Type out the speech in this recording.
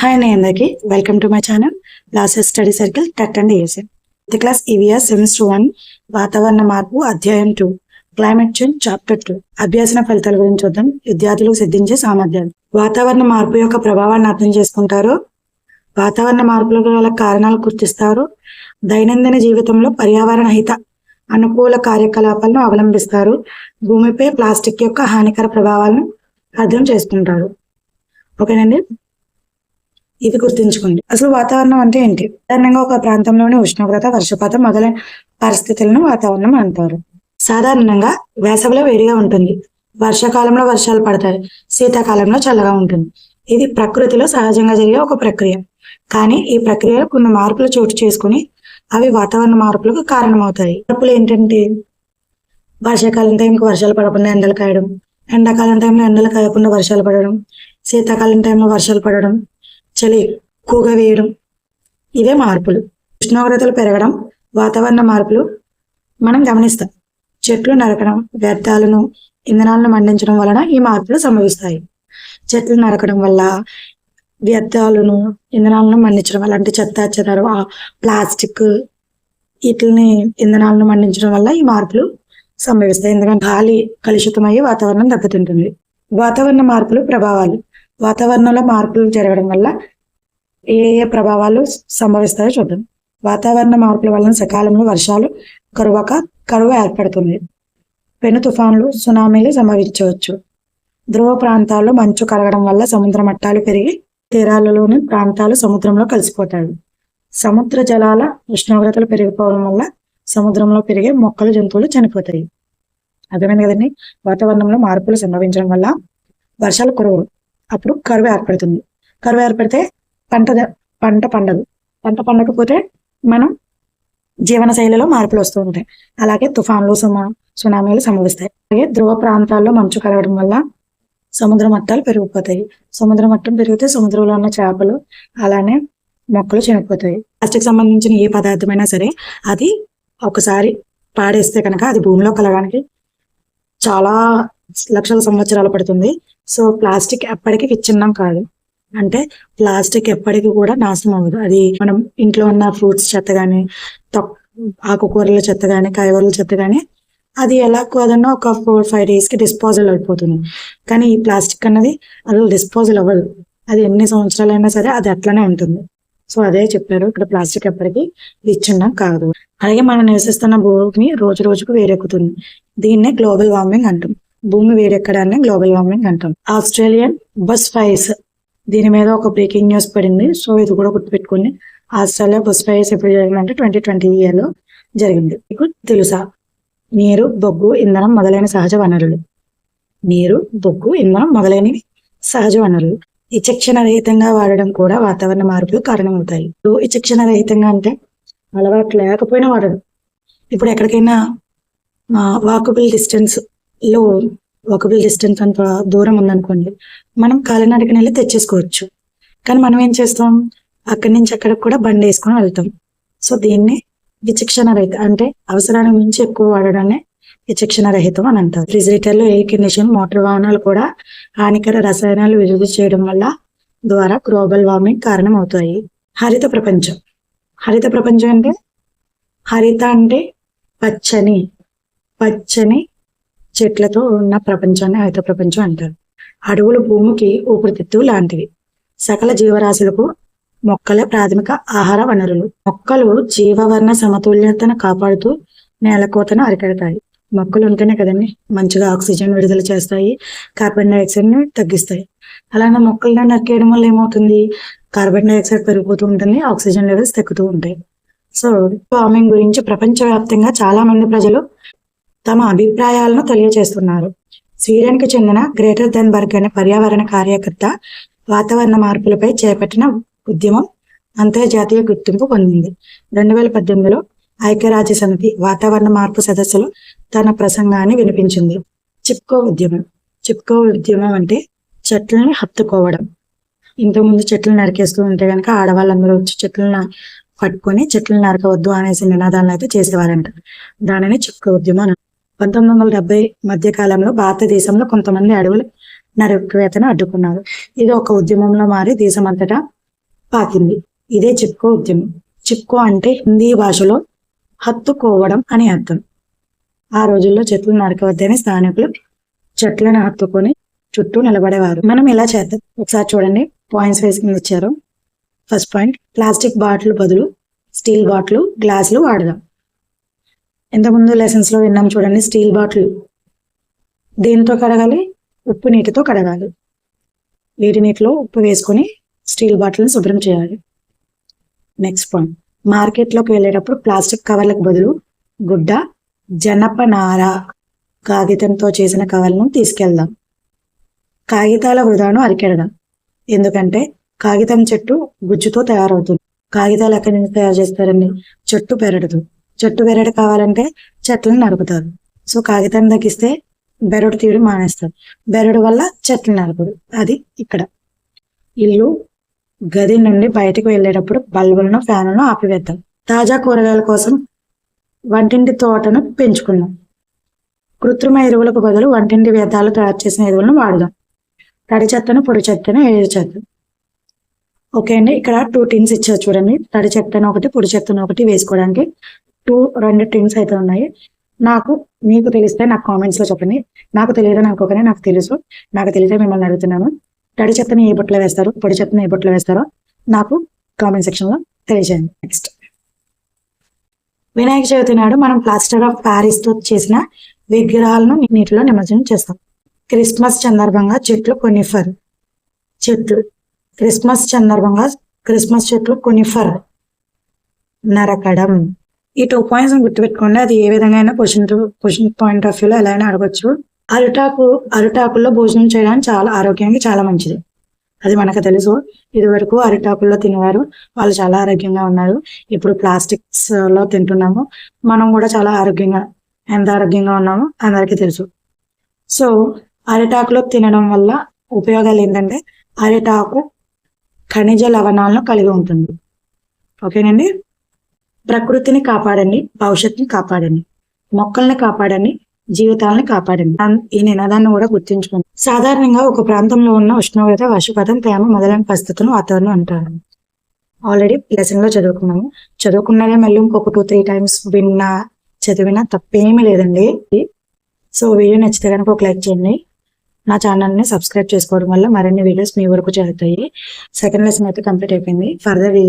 Hi అండి అందరికి. Welcome to my channel losses study circle TET and AC the class EVR semester one వాతావరణ మార్పు అధ్యాయం two climate change chapter two అభ్యాసన ఫలితాల గురించి చూద్దాం. విద్యార్థులకు సిద్ధించే సామర్థ్యాలు. వాతావరణ మార్పు యొక్క ప్రభావాన్ని అర్థం చేసుకుంటారు. వాతావరణ మార్పుల గల కారణాలు గుర్తిస్తారు. దైనందిన జీవితంలో పర్యావరణ హిత అనుకూల కార్యకలాపాలను అవలంబిస్తారు. భూమిపై ప్లాస్టిక్ యొక్క హానికర ప్రభావాలను అర్థం చేసుకుంటారు. ఓకేనండి? ఇది గుర్తుంచుకోండి. అసలు వాతావరణం అంటే ఏంటి? సాధారణంగా ఒక ప్రాంతంలోని ఉష్ణోగ్రత వర్షపాతం మొదలైన పరిస్థితులను వాతావరణం అంటారు. సాధారణంగా వేసవిలో వేడిగా ఉంటుంది. వర్షాకాలంలో వర్షాలు పడతాయి. శీతాకాలంలో చల్లగా ఉంటుంది. ఇది ప్రకృతిలో సహజంగా జరిగే ఒక ప్రక్రియ. కానీ ఈ ప్రక్రియలో కొన్ని మార్పులు చోటు చేసుకుని అవి వాతావరణ మార్పులకు కారణమవుతాయి. మార్పులు ఏంటంటే వర్షాకాలం టైంకి వర్షాలు పడకుండా ఎండలు కాయడం ఎండాకాలం టైంలో ఎండలు కాయకుండా వర్షాలు పడడం శీతాకాలం టైంలో వర్షాలు పడడం చలి ఎక్కువగా వేయడం. ఇవే మార్పులు. ఉష్ణోగ్రతలు పెరగడం వాతావరణ మార్పులు మనం గమనిస్తాం. చెట్లు నరకడం వ్యర్థాలను ఇంధనాలను మండించడం వలన ఈ మార్పులు సంభవిస్తాయి. చెట్లు నరకడం వల్ల వ్యర్థాలను ఇంధనాలను మండించడం వల్ల అంటే చెత్త చెదారం ప్లాస్టిక్ వీటిని ఇంధనాలను మండించడం వల్ల ఈ మార్పులు సంభవిస్తాయి. ఎందుకంటే గాలి కలుషితమయ్యి వాతావరణం దెబ్బతింటుంది. వాతావరణ మార్పులు ప్రభావాలు. వాతావరణంలో మార్పులు జరగడం వల్ల ఏ ఏ ప్రభావాలు సంభవిస్తాయో చూద్దాం. వాతావరణ మార్పుల వలన సకాలంలో వర్షాలు కరువక కరువు ఏర్పడుతుంది. పెను తుఫాన్లు సునామీలు సంభవించవచ్చు. ధ్రువ ప్రాంతాల్లో మంచు కలగడం వల్ల సముద్ర మట్టాలు పెరిగి తీరాలలోని ప్రాంతాలు సముద్రంలో కలిసిపోతాయి. సముద్ర జలాల ఉష్ణోగ్రతలు పెరిగిపోవడం వల్ల సముద్రంలో పెరిగే మొక్కలు జంతువులు చనిపోతాయి. అర్థమైంది కదండి? వాతావరణంలో మార్పులు సంభవించడం వల్ల వర్షాలు కురవు అప్పుడు కరువు ఏర్పడుతుంది. కరువు ఏర్పడితే పంట పంట పండదు. పంట పండకపోతే మనం జీవన శైలిలో మార్పులు వస్తూ ఉంటాయి. అలాగే తుఫాన్లు సుమా సునామీలు సంభవిస్తాయి. అలాగే ధ్రువ ప్రాంతాల్లో మంచు కలగడం వల్ల సముద్ర మట్టాలు పెరిగిపోతాయి. సముద్ర మట్టం పెరిగితే సముద్రంలో ఉన్న చేపలు అలానే మొక్కలు చనిపోతాయి. ప్లాస్టిక్ సంబంధించిన ఏ పదార్థమైనా సరే అది ఒకసారి పాడేస్తే కనుక అది భూమిలో కలగడానికి చాలా లక్షల సంవత్సరాలు పడుతుంది. సో ప్లాస్టిక్ ఎప్పటికీ విచ్ఛిన్నం కాదు. అంటే ప్లాస్టిక్ ఎప్పటికీ కూడా నాశనం అవ్వదు. అది మనం ఇంట్లో ఉన్న ఫ్రూట్స్ చెత్త కానీ ఆకుకూరల చెత్త కానీ కాయగూరల చెత్త కానీ అది ఎలా కాదన్నా ఒక ఫోర్ ఫైవ్ డేస్కి డిస్పోజల్ అయిపోతుంది. కానీ ఈ ప్లాస్టిక్ అన్నది అది డిస్పోజల్ అవ్వదు. అది ఎన్ని సంవత్సరాలైనా సరే అది అట్లనే ఉంటుంది. సో అదే చెప్పారు. ఇక్కడ ప్లాస్టిక్ ఎప్పటికీ విచ్ఛిన్నం కాదు. అలాగే మనం నివసిస్తున్న భూమి రోజు రోజుకు వేడెక్కుతుంది దీన్నే గ్లోబల్ వార్మింగ్ అంటాం. భూమి వేడెక్కడాన్ని గ్లోబల్ వార్మింగ్ అంటాం. ఆస్ట్రేలియన్ బస్ ఫైర్స్ దీని మీద ఒక బ్రేకింగ్ న్యూస్ పడింది. సో ఇది కూడా గుర్తుపెట్టుకోండి. ఆస్ట్రేలియా బస్ ఫైర్స్ ఎప్పుడు జరిగిందంటే ట్వంటీ ట్వంటీ ఇయర్లో జరిగింది. మీకు తెలుసా? నీరు బొగ్గు ఇంధనం మొదలైన సహజ వనరులు. నీరు బొగ్గు ఇంధనం మొదలైనవి సహజ వనరులు. విచక్షణ రహితంగా వాడడం కూడా వాతావరణ మార్పులు కారణమవుతాయి. ఇప్పుడు విచక్షణ రహితంగా అంటే అలవాటు లేకపోయినా వాడడం. ఇప్పుడు ఎక్కడికైనా వాకబుల్ డిస్టెన్స్లో వాకబుల్ డిస్టెన్స్ అంత దూరం ఉందనుకోండి మనం కాలినడకన వెళ్ళి తెచ్చేసుకోవచ్చు. కానీ మనం ఏం చేస్తాం? అక్కడి నుంచి అక్కడికి కూడా బండి వేసుకొని వెళ్తాం. సో దీన్ని విచక్షణ రహిత అంటే అవసరానికి మించి ఎక్కువ వాడడాన్ని విచక్షణ రహితం అని అంటారు. రిఫ్రిజిరేటర్లు ఎయిర్ కండిషన్ మోటార్ వాహనాలు కూడా హానికర రసాయనాలు విడుదల చేయడం వల్ల ద్వారా గ్లోబల్ వార్మింగ్ కారణం అవుతాయి హరిత ప్రపంచం. హరిత ప్రపంచం అంటే? హరిత అంటే పచ్చని. పచ్చని చెట్లతో ఉన్న ప్రపంచాన్ని హరిత ప్రపంచం అంటారు. అడవులు భూమికి ఊపిరితిత్తు లాంటివి. సకల జీవరాశులకు మొక్కలే ప్రాథమిక ఆహార వనరులు. మొక్కలు జీవవర్ణ సమతుల్యతను కాపాడుతూ నేలకోతను అరికడతాయి. మొక్కలు ఉంటేనే కదండి మంచిగా ఆక్సిజన్ విడుదల చేస్తాయి కార్బన్ డైఆక్సైడ్ని తగ్గిస్తాయి. అలానే మొక్కలను నరికేయడం వల్ల ఏమవుతుంది? కార్బన్ డైఆక్సైడ్ పెరిగిపోతూ ఉంటుంది ఆక్సిజన్ లెవెల్స్ తగ్గుతూ ఉంటాయి. సో వార్మింగ్ గురించి ప్రపంచవ్యాప్తంగా చాలా మంది ప్రజలు తమ అభిప్రాయాలను తెలియజేస్తున్నారు. స్వీడన్కి చెందిన గ్రేటర్ బర్గ్ అనే పర్యావరణ కార్యకర్త వాతావరణ మార్పులపై చేపట్టిన ఉద్యమం అంతర్జాతీయ గుర్తింపు పొందింది. రెండు వేల పద్దెనిమిదిలో ఐక్యరాజ్య సమితి వాతావరణ మార్పు సదస్సులో తన ప్రసంగాన్ని వినిపించింది. చిప్కో ఉద్యమం. చిప్కో ఉద్యమం అంటే చెట్లని హత్తుకోవడం. ఇంతకుముందు చెట్లు నరికేస్తూ ఉంటే కనుక ఆడవాళ్ళందరూ వచ్చి చెట్లను పట్టుకొని చెట్లను నరకవద్దు అనేసి నినాదాలను అయితే చేసేవారంట. దానిని చిప్కో ఉద్యమం పంతొమ్మిది వందల డెబ్బై మధ్య కాలంలో భారతదేశంలో కొంతమంది అడవులు నరికివేతను అడ్డుకున్నారు. ఇది ఒక ఉద్యమంలో మారి దేశమంతటా పాకింది. ఇదే చిప్కో ఉద్యమం. చిప్కో అంటే హిందీ భాషలో హత్తుకోవడం అని అర్థం. ఆ రోజుల్లో చెట్లు నరకవద్దని స్థానికులు చెట్లను హత్తుకొని చుట్టూ నిలబడేవారు. మనం ఇలా చేద్దాం? ఒకసారి చూడండి. పాయింట్స్ వేసి ఇచ్చారు. ఫస్ట్ పాయింట్ ప్లాస్టిక్ బాటిల్ బదులు స్టీల్ బాటిల్ గ్లాసులు వాడదాం. ఇంతకుముందు లెసన్స్లో విన్నాం చూడండి స్టీల్ బాటిల్ దేంతో కడగాలి? ఉప్పు నీటితో కడగాలి. వేడి నీటిలో ఉప్పు వేసుకొని స్టీల్ బాటిల్ని శుభ్రం చేయాలి. నెక్స్ట్ పాయింట్ మార్కెట్లోకి వెళ్ళేటప్పుడు ప్లాస్టిక్ కవర్లకు బదులు గుడ్డ జనపనార కాగితంతో చేసిన కవర్లను తీసుకెళ్దాం. కాగితాల వృధాను అరికెడదాం. ఎందుకంటే కాగితం చెట్టు గుజ్జుతో తయారవుతుంది. కాగితాలు ఎక్కడి నుంచి తయారు చేస్తారండి? చెట్టు పెరడదు చెట్టు బెరడు కావాలంటే చెట్లను నరుకుతారు. సో కాగితాన్ని తగ్గిస్తే బెరడు తీయడం మానేస్తారు. బెరడు వల్ల చెట్లు నరకడు అది ఇక్కడ. ఇల్లు గది నుండి బయటకు వెళ్ళేటప్పుడు బల్బులను ఫ్యాన్లను ఆపివేద్దాం. తాజా కూరగాయల కోసం వంటింటి తోటను పెంచుకుందాం. కృత్రిమ ఎరువులకు బదులు వంటింటి వ్యర్థాలు తయారు చేసిన ఎరువులను వాడదాం. తడి చెత్తను పొడి చెత్తను ఏడు చెత్త. ఓకే అండి. ఇక్కడ టూ టిన్స్ ఇచ్చారు చూడండి. తడి చెత్తను ఒకటి పొడి చెత్తను ఒకటి వేసుకోవడానికి టూ రెండు టీమ్స్ అయితే ఉన్నాయి. నాకు మీకు తెలిస్తే నాకు కామెంట్స్లో చెప్పండి. నాకు తెలియదని అనుకోకనే నాకు తెలుసు. నాకు తెలియదే మిమ్మల్ని అడుగుతున్నాను. తడి చెత్తని ఏ బుట్టలో వేస్తారు? పొడి చెత్తని ఏ బుట్టలో వేస్తారో నాకు కామెంట్ సెక్షన్లో తెలియజేయండి. నెక్స్ట్ వినాయక చవితి నాడు మనం ప్లాస్టర్ ఆఫ్ ప్యారిస్తో చేసిన విగ్రహాలను నీటిలో నిమజ్జనం చేస్తాం. క్రిస్మస్ సందర్భంగా చెట్లు కొనిఫర్ చెట్లు. క్రిస్మస్ సందర్భంగా క్రిస్మస్ చెట్లు కొనిఫర్ నరకడం. ఈ టూ పాయింట్స్ గుర్తుపెట్టుకోండి. అది ఏ విధంగా అయినా క్వశ్చన్ క్వశ్చన్ పాయింట్ ఆఫ్ వ్యూలో ఎలా అయినా అడగచ్చు. అరిటాకు అరిటాకుల్లో భోజనం చేయడానికి చాలా ఆరోగ్యానికి చాలా మంచిది. అది మనకు తెలుసు. ఇది వరకు అరిటాకుల్లో తినేవారు. వాళ్ళు చాలా ఆరోగ్యంగా ఉన్నారు. ఇప్పుడు ప్లాస్టిక్స్లో తింటున్నాము. మనం కూడా చాలా ఆరోగ్యంగా ఎంత ఆరోగ్యంగా ఉన్నామో అందరికీ తెలుసు. సో అరిటాకులో తినడం వల్ల ఉపయోగాలు ఏంటంటే అరిటాకు ఖనిజ లవణాలను కలిగి ఉంటుంది. ఓకేనండి? ప్రకృతిని కాపాడండి భవిష్యత్తుని కాపాడండి మొక్కల్ని కాపాడండి జీవితాలని కాపాడండి. ఈ నినాదాన్ని కూడా గుర్తించుకోండి. సాధారణంగా ఒక ప్రాంతంలో ఉన్న ఉష్ణోగ్రత వర్షపాతం తేమ మొదలైన పరిస్థితులను వాతావరణం అంటారు. ఆల్రెడీ లెసన్లో చదువుకున్నాము. చదువుకున్నదే మళ్ళీ ఇంకొక టూ త్రీ టైమ్స్ విన్నా చదివినా తప్పేమీ లేదండి. సో వీడియో నచ్చితే కనుక ఒక లైక్ చేయండి. నా ఛానల్ని సబ్స్క్రైబ్ చేసుకోవడం వల్ల మరిన్ని వీడియోస్ మీ వరకు చేరుతాయి. సెకండ్ లెసన్ అయితే కంప్లీట్ అయిపోయింది. Further video